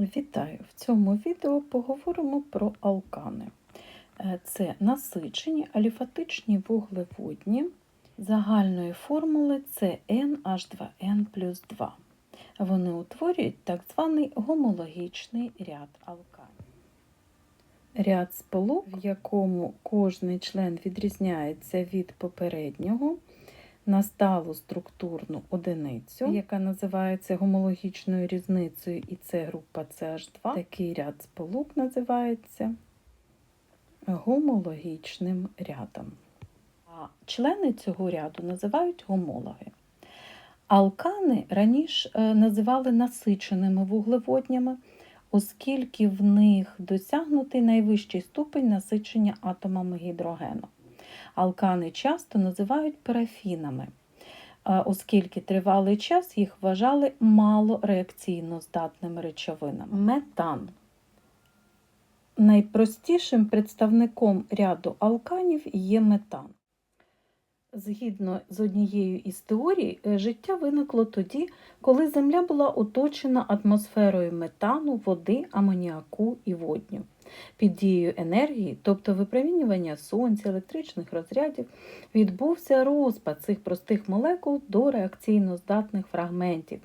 Вітаю! В цьому відео поговоримо про алкани. Е, Це насичені аліфатичні вуглеводні загальної формули це NH2N плюс 2. Вони утворюють так званий гомологічний ряд алканів. Ряд сполук, в якому кожний член відрізняється від попереднього на сталу структурну одиницю, яка називається гомологічною різницею, і це група CH2. Такий ряд сполук називається гомологічним рядом. А члени цього ряду називають гомологи. Алкани раніше е, називали насиченими вуглеводнями, оскільки в них досягнутий найвищий ступень насичення атомами гідрогену. Алкани часто називають парафінами, е, оскільки тривалий час їх вважали малореакційно здатними речовинами. Метан. Найпростішим представником ряду алканів є метан. Згідно з однією із теорій, е, життя виникло тоді, коли Земля була оточена атмосферою метану, води, амоніаку і водню. Під дією енергії, тобто випромінювання сонця, електричних розрядів, відбувся розпад цих простих молекул до реакційно здатних фрагментів,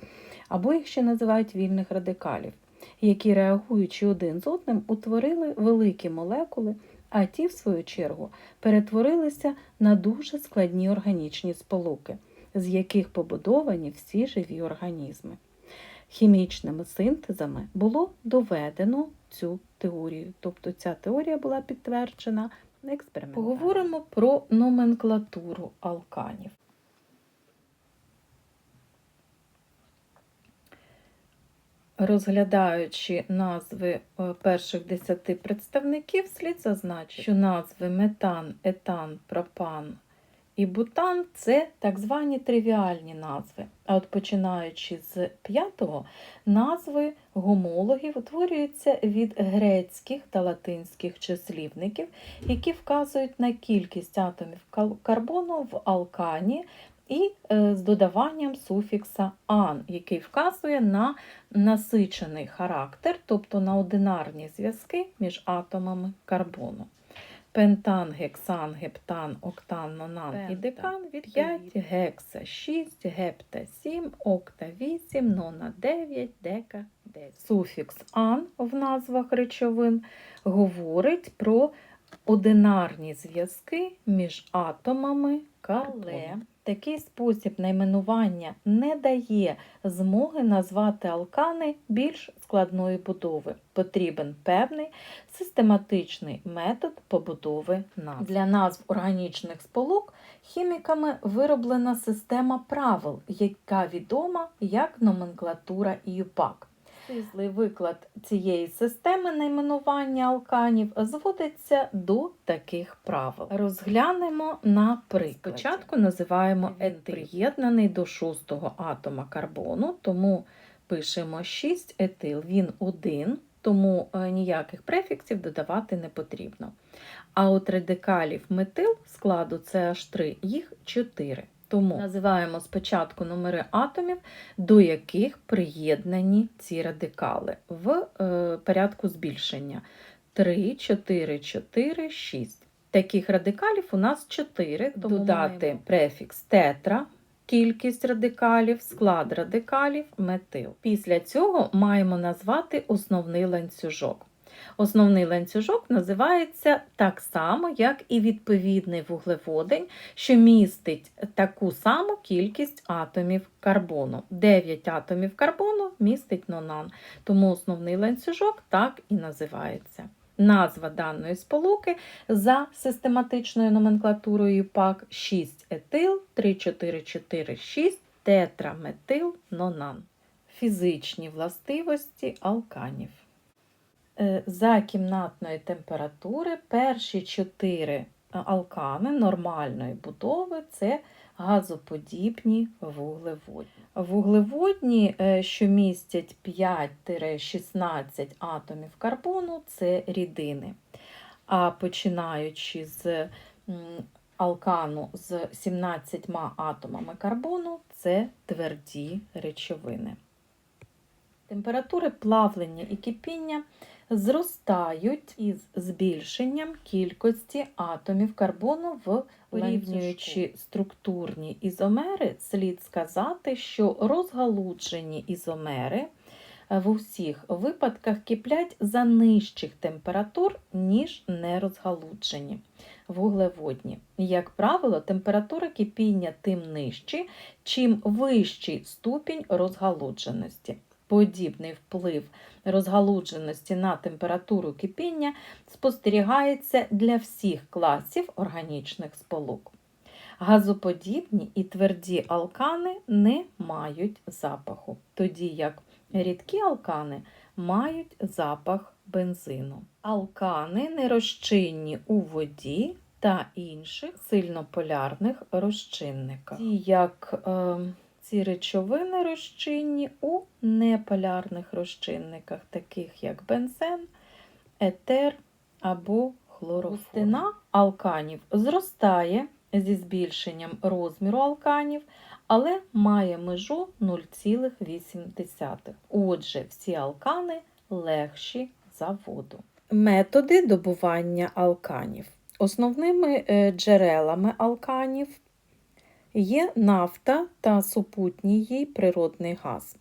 або їх ще називають вільних радикалів, які, реагуючи один з одним, утворили великі молекули, а ті, в свою чергу, перетворилися на дуже складні органічні сполуки, з яких побудовані всі живі організми. Хімічними синтезами було доведено цю теорію, тобто ця теорія була підтверджена експериментально. Поговоримо про номенклатуру алканів. Розглядаючи назви е, перших десяти представників, слід зазначити, що назви метан, етан, пропан і бутан це так звані тривіальні назви. А от починаючи з п'ятого, назви гомологів утворюються від грецьких та латинських числівників, які вказують на кількість атомів карбону в алкані і е, з додаванням суфікса ан, який вказує на насичений характер, тобто на одинарні зв'язки між атомами карбону. Пентан, гексан, гептан, октан, нонан і декан від 5, гекса 6, гепта 7, окта 8, нона 9, дека 10. Суфікс ан в назвах речовин говорить про одинарні зв'язки між атомами карбону. Такий спосіб найменування не дає змоги назвати алкани більш складної будови. Потрібен певний систематичний метод побудови назв. Для назв органічних сполук хіміками вироблена система правил, яка відома як номенклатура ІЮПАК. Стислий виклад цієї системи найменування алканів зводиться до таких правил. Розглянемо на прикладі. Спочатку називаємо етил приєднаний до шостого атома карбону, тому пишемо 6 етил. Він один, тому е, ніяких префіксів додавати не потрібно. А от радикалів метил складу CH3 їх 4. Тому називаємо спочатку номери атомів, до яких приєднані ці радикали в е, порядку збільшення. 3, 4, 4, 6. Таких радикалів у нас 4. Тому Додати маємо. префікс тетра, кількість радикалів, склад радикалів, метил. Після цього маємо назвати основний ланцюжок. Основний ланцюжок називається так само, як і відповідний вуглеводень, що містить таку саму кількість атомів карбону. 9 атомів карбону містить нонан, тому основний ланцюжок так і називається. Назва даної сполуки за систематичною номенклатурою ПАК 6 етил 3,4,4,6 тетраметил нонан. Фізичні властивості алканів. Е, За кімнатної температури перші чотири алкани нормальної будови це газоподібні вуглеводні. Вуглеводні, е, що містять 5-16 атомів карбону, це рідини. А починаючи з алкану з 17 атомами карбону, це тверді речовини. Температури плавлення і кипіння зростають із збільшенням кількості атомів карбону в порівнюючи структурні ізомери, слід сказати, що розгалуджені ізомери е, в усіх випадках киплять за нижчих температур, ніж нерозгалуджені вуглеводні. Як правило, температура кипіння тим нижчі, чим вищий ступінь розгалудженості. Подібний вплив розгалудженості на температуру кипіння спостерігається для всіх класів органічних сполук. Газоподібні і тверді алкани не мають запаху, тоді як рідкі алкани мають запах бензину. Алкани нерозчинні у воді та інших сильнополярних розчинниках, як е, ці речовини розчинні у неполярних розчинниках, таких як бензен, етер або хлороформ. Густина алканів зростає зі збільшенням розміру алканів, але має межу 0,8. Отже, всі алкани легші за воду. Методи добування алканів. Основними е, джерелами алканів є нафта та супутній їй природний газ.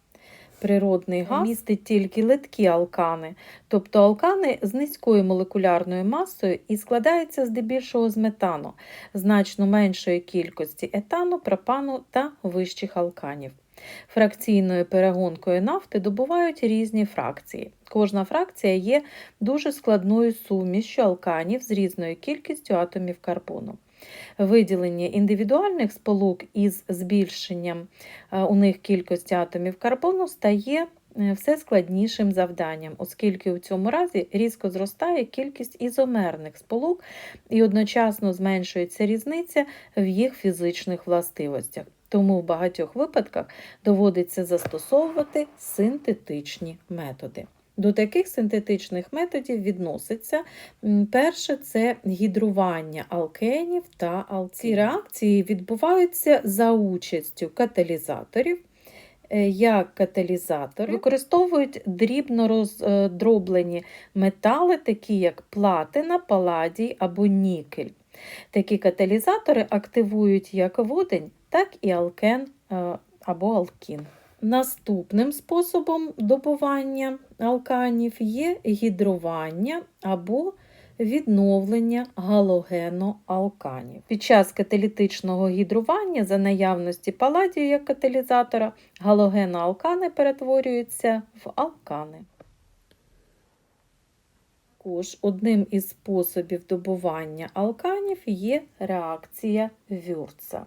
Природний газ містить тільки литкі алкани, тобто алкани з низькою молекулярною масою і складаються здебільшого з метану, значно меншої кількості етану, пропану та вищих алканів. Фракційною перегонкою нафти добувають різні фракції. Кожна фракція є дуже складною сумішю алканів з різною кількістю атомів карбону. Виділення індивідуальних сполук із збільшенням е, у них кількості атомів карбону стає е, все складнішим завданням, оскільки у цьому разі різко зростає кількість ізомерних сполук і одночасно зменшується різниця в їх фізичних властивостях. Тому в багатьох випадках доводиться застосовувати синтетичні методи. До таких синтетичних методів відноситься перше це гідрування алкенів та алцинів. Ці реакції відбуваються за участю каталізаторів. Е, як каталізатори використовують дрібно роздроблені метали, такі як платина, паладій або нікель. Такі каталізатори активують як водень, так і алкен е, або алкін. Наступним способом добування алканів є гідрування або відновлення галогеноалканів. Під час каталітичного гідрування за наявності паладію як каталізатора галогеноалкани перетворюються в алкани. Також одним із способів добування алканів є реакція Вюрца.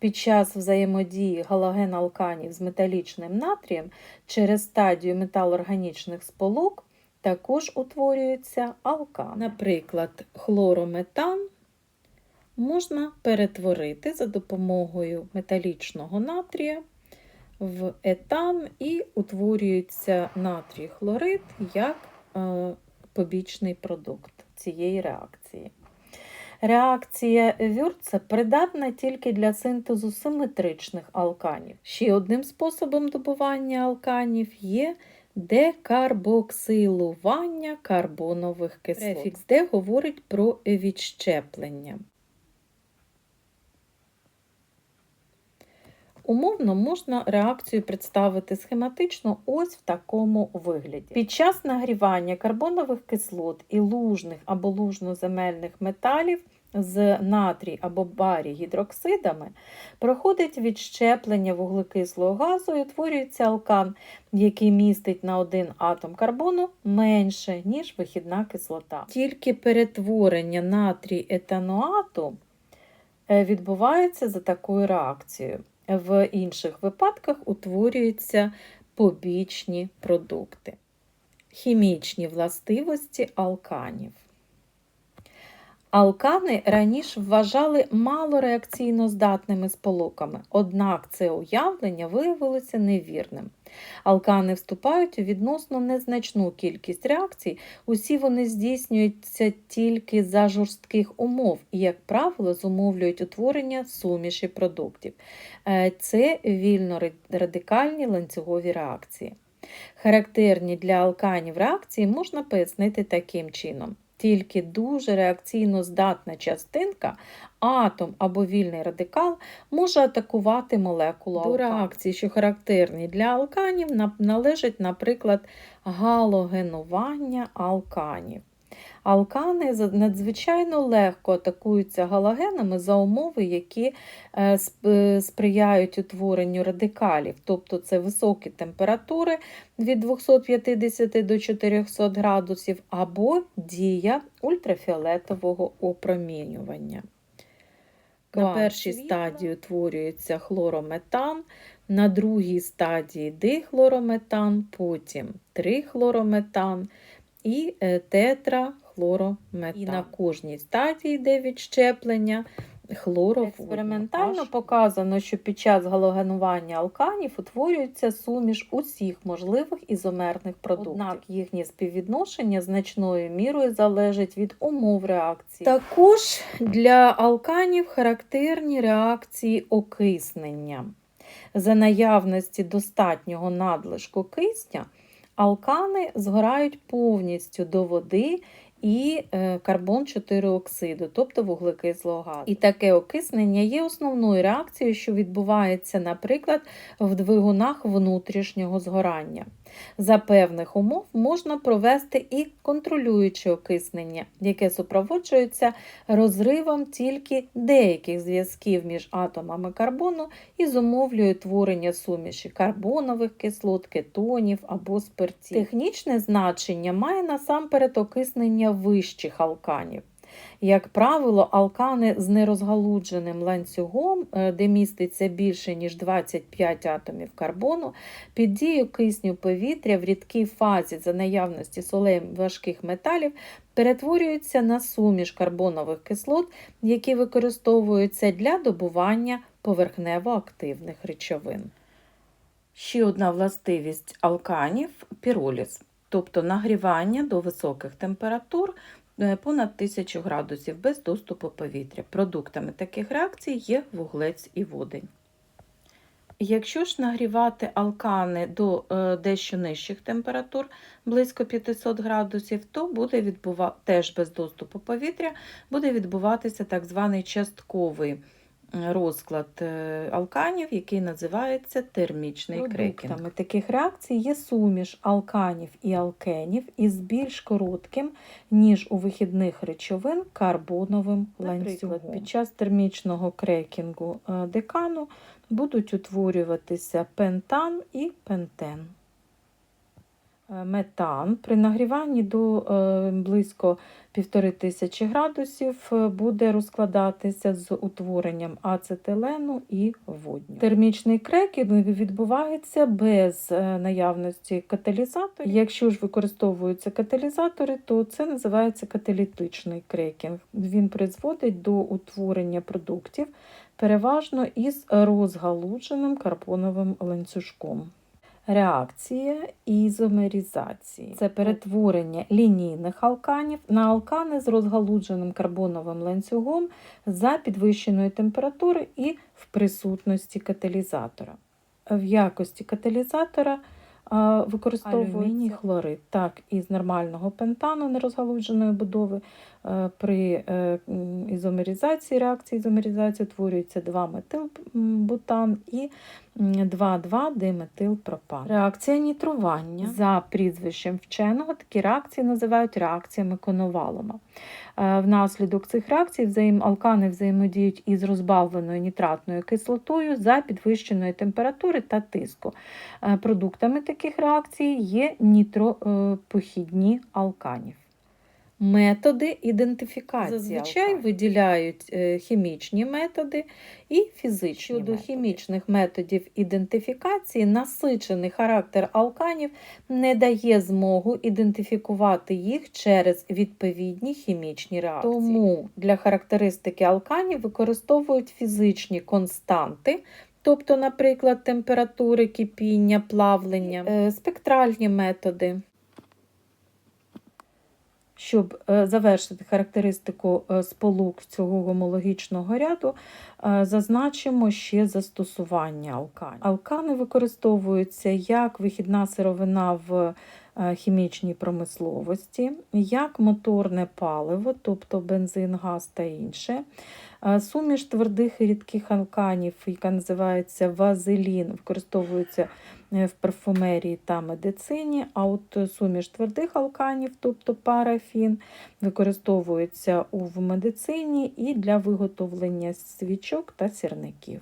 Під час взаємодії галоген-алканів з металічним натрієм через стадію металорганічних сполук також утворюється алкан. Наприклад, хлорометан можна перетворити за допомогою металічного натрія в етан і утворюється натрій хлорид як е, побічний продукт цієї реакції. Реакція Вюрце придатна тільки для синтезу симетричних алканів. Ще одним способом добування алканів є декарбоксилування карбонових кислот. Префікс Д говорить про відщеплення. Умовно можна реакцію представити схематично ось в такому вигляді. Під час нагрівання карбонових кислот і лужних або лужноземельних металів з натрій або барі гідроксидами проходить відщеплення вуглекислого газу і утворюється алкан, який містить на один атом карбону менше, ніж вихідна кислота. Тільки перетворення натрій етануату е, відбувається за такою реакцією. В інших випадках утворюються побічні продукти. Хімічні властивості алканів. Алкани раніше вважали малореакційно здатними сполуками, однак це уявлення виявилося невірним. Алкани вступають у відносно незначну кількість реакцій, усі вони здійснюються тільки за жорстких умов і, як правило, зумовлюють утворення суміші продуктів. Е, це вільно радикальні ланцюгові реакції. Характерні для алканів реакції можна пояснити таким чином. Тільки дуже реакційно здатна частинка, атом або вільний радикал може атакувати молекулу До реакції, що характерні для алканів, належить, наприклад, галогенування алканів. Алкани надзвичайно легко атакуються галогенами за умови, які е, е, сприяють утворенню радикалів, тобто це високі температури від 250 до 400 градусів або дія ультрафіолетового опромінювання. На першій стадії утворюється хлорометан, на другій стадії дихлорометан, потім трихлорометан і е, тетрахлорометан. І на кожній стадії йде відщеплення хлороводню. Експериментально показано, що під час галогенування алканів утворюється суміш усіх можливих ізомерних продуктів. Однак їхнє співвідношення значною мірою залежить від умов реакції. Також для алканів характерні реакції окиснення. За наявності достатнього надлишку кисня алкани згорають повністю до води і е, карбон 4 оксиду, тобто вуглекислого газу. І таке окиснення є основною реакцією, що відбувається, наприклад, в двигунах внутрішнього згорання. За певних умов можна провести і контролююче окиснення, яке супроводжується розривом тільки деяких зв'язків між атомами карбону і зумовлює творення суміші карбонових кислот, кетонів або спиртів. Технічне значення має насамперед окиснення вищих алканів. Як правило, алкани з нерозгалудженим ланцюгом, е, де міститься більше, ніж 25 атомів карбону, під дією кисню повітря в рідкій фазі за наявності солей важких металів перетворюються на суміш карбонових кислот, які використовуються для добування поверхнево-активних речовин. Ще одна властивість алканів піроліз, тобто нагрівання до високих температур понад 1000 градусів без доступу повітря. Продуктами таких реакцій є вуглець і водень. Якщо ж нагрівати алкани до е, дещо нижчих температур, близько 500 градусів, то буде відбува... теж без доступу повітря буде відбуватися так званий частковий е, розклад е, алканів, який називається термічний крекінг. Продуктами таких реакцій є суміш алканів і алкенів із більш коротким, ніж у вихідних речовин карбоновим ланцюгом. Наприклад, Під час термічного крекінгу е, декану будуть утворюватися пентан і пентен. Е, Метан при нагріванні до е, близько 1500 градусів е, буде розкладатися з утворенням ацетилену і водню. Термічний крекінг відбувається без наявності каталізаторів. Якщо ж використовуються каталізатори, то це називається каталітичний крекінг. Він призводить до утворення продуктів переважно із розгалудженим карбоновим ланцюжком. Реакція ізомерізації це перетворення лінійних алканів на алкани з розгалудженим карбоновим ланцюгом за підвищеної температури і в присутності каталізатора. В якості каталізатора а, використовується хлорид, так, із нормального пентану нерозгалудженої будови. Е, При е, ізомеризації, реакції ізомеризації утворюється 2-метилбутан і 2,2-диметилпропан. Реакція нітрування. За прізвищем вченого такі реакції називають реакціями Коновалома. Е, Внаслідок цих реакцій взаєм... алкани взаємодіють із розбавленою нітратною кислотою за підвищеної температури та тиску. Продуктами таких реакцій є нітропохідні алканів. Методи ідентифікації. Зазвичай виділяють е, хімічні методи і фізичні. Щодо методи. хімічних методів ідентифікації, насичений характер алканів не дає змогу ідентифікувати їх через відповідні хімічні реакції. Тому для характеристики алканів використовують фізичні константи. Тобто, наприклад, температури кипіння, плавлення, е, спектральні методи. Щоб е, завершити характеристику е, сполук цього гомологічного ряду, е, зазначимо ще застосування алканів. Алкани використовуються як вихідна сировина в хімічній промисловості, як моторне паливо, тобто бензин, газ та інше. Суміш твердих і рідких алканів, яка називається вазелін, використовується в парфумерії та медицині, а от суміш твердих алканів, тобто парафін, використовується в медицині і для виготовлення свічок та сірників.